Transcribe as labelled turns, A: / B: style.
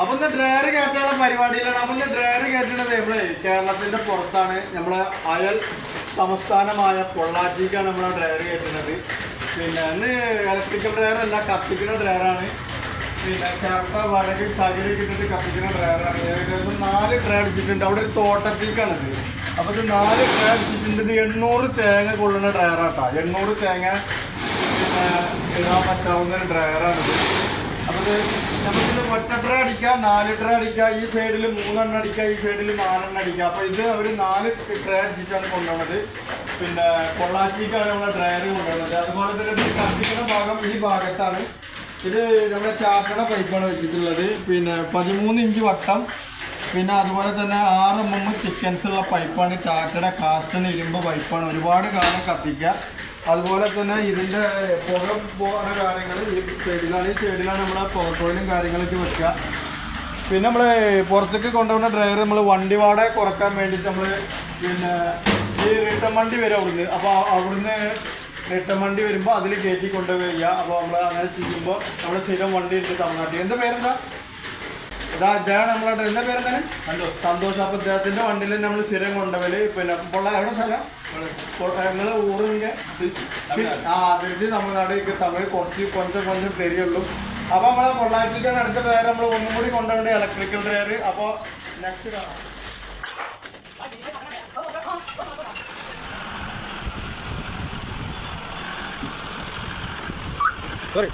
A: അപ്പൊ ഇന്ന് ഡ്രയർ കയറ്റാനുള്ള പരിപാടിയിലാണ്. അപ്പൊ ഇന്ന് ഡ്രയർ കയറ്റണത് നമ്മളെ കേരളത്തിന്റെ പുറത്താണ്. നമ്മളെ അയൽ സംസ്ഥാനമായ പൊള്ളാച്ചിക്കാണ് നമ്മളെ ഡ്രയർ കയറ്റുന്നത്. പിന്നെ ഇന്ന് ഇലക്ട്രിക്കൽ ഡ്രയർ അല്ല കത്തിക്കുന്ന ഡ്രയറാണ് പിന്നെ ചിരട്ട വടക്ക് ചകിരി ഇട്ടിട്ട് കത്തിക്കുന്ന ഡ്രയറാണ് ഏകദേശം നാല് ഡ്രയർ അടിച്ചിട്ടുണ്ട്. അവിടെ ഒരു തോട്ടത്തേക്കാണിത് അപ്പൊ ഇത് നാല് ഡ്രയർ അടിച്ചിട്ടുണ്ട്. എണ്ണൂറ് തേങ്ങ കൊള്ളുന്ന ഡ്രയറാട്ടോ എണ്ണൂറ് തേങ്ങ പിന്നെ ഇടാൻ പറ്റാവുന്ന ഡ്രയറാണിത് അപ്പൊ ഇത് നമുക്കിത് ഒറ്റ ട്രേ അടിക്കാം നാല് ട്രേ അടിക്കാം ഈ സൈഡിൽ മൂന്നെണ്ണം അടിക്കാം ഈ സൈഡിൽ നാലെണ്ണം അടിക്കാം. അപ്പോൾ ഇത് അവർ നാല് ട്രേ അടിച്ചിട്ടാണ് കൊണ്ടുപോകുന്നത് പിന്നെ പൊള്ളാച്ചിക്കാണ് നമ്മളെ ഡ്രയർ കൊണ്ടുപോകുന്നത് അതുപോലെ തന്നെ കത്തിക്കുന്ന ഭാഗം ഈ ഭാഗത്താണ്. ഇത് നമ്മുടെ ചാക്കട പൈപ്പാണ് വെച്ചിട്ടുള്ളത്. പിന്നെ പതിമൂന്ന് ഇഞ്ച് വട്ടം. പിന്നെ അതുപോലെ തന്നെ ആറ് മൂന്ന് ചിക്കൻസ് ഉള്ള പൈപ്പാണ് ചാക്കട കാസ്റ്റൻ ഇരുമ്പ് പൈപ്പാണ് ഒരുപാട് കാലം കത്തിക്കുക അതുപോലെ തന്നെ ഇതിന്റെ പുക പോകുന്ന കാര്യങ്ങൾ ഈ സൈഡിലാണ് ഈ സൈഡിലാണ് പവർ പുകക്കോയിലും കാര്യങ്ങളൊക്കെ വെക്കുക. പിന്നെ നമ്മൾ പുറത്തേക്ക് കൊണ്ടുപോകുന്ന ഡ്രൈവർ നമ്മൾ വണ്ടി വാടക കുറയ്ക്കാൻ വേണ്ടിയിട്ട് നമ്മൾ പിന്നെ ഈ റിട്ടൺ വണ്ടി വരും അവിടുന്ന്. അപ്പോൾ അവിടുന്ന് റിട്ടൺ വണ്ടി വരുമ്പോൾ അതിൽ കയറ്റി കൊണ്ടുപോയി അപ്പോൾ നമ്മൾ അങ്ങനെ ചെയ്യുമ്പോൾ നമ്മുടെ സ്ഥിരം വണ്ടി ഉണ്ട് തമിഴ്നാട്ടിൽ എന്താ പേരെന്താ? ഇതാ ഇദ്ദേഹം നമ്മളെ എന്താ പേരെന്താണ് സന്തോഷ് സന്തോഷ്. അപ്പൊ ഇദ്ദേഹത്തിന്റെ വണ്ടിയിൽ നമ്മൾ സ്ഥിരം കൊണ്ടുപോയി പിന്നെ പൊള്ള എവിടെ സ്ഥലം? നിങ്ങൾ ഊറിന്റെ ആ തിരിച്ച് തമിഴ്നാട് തമിഴ് കുറച്ച് കൊഞ്ചം കൊഞ്ചം തരികയുള്ളൂ. അപ്പൊ നമ്മളെ പൊള്ളാറ്റിലേക്കാണ് അടുത്ത ഡ്രയർ നമ്മൾ ഒന്നും കൂടി കൊണ്ടുപോകേണ്ട ഇലക്ട്രിക്കൽ ഡ്രയർ അപ്പോൾ നെക്സ്റ്റ് കാണാം.
B: സോറി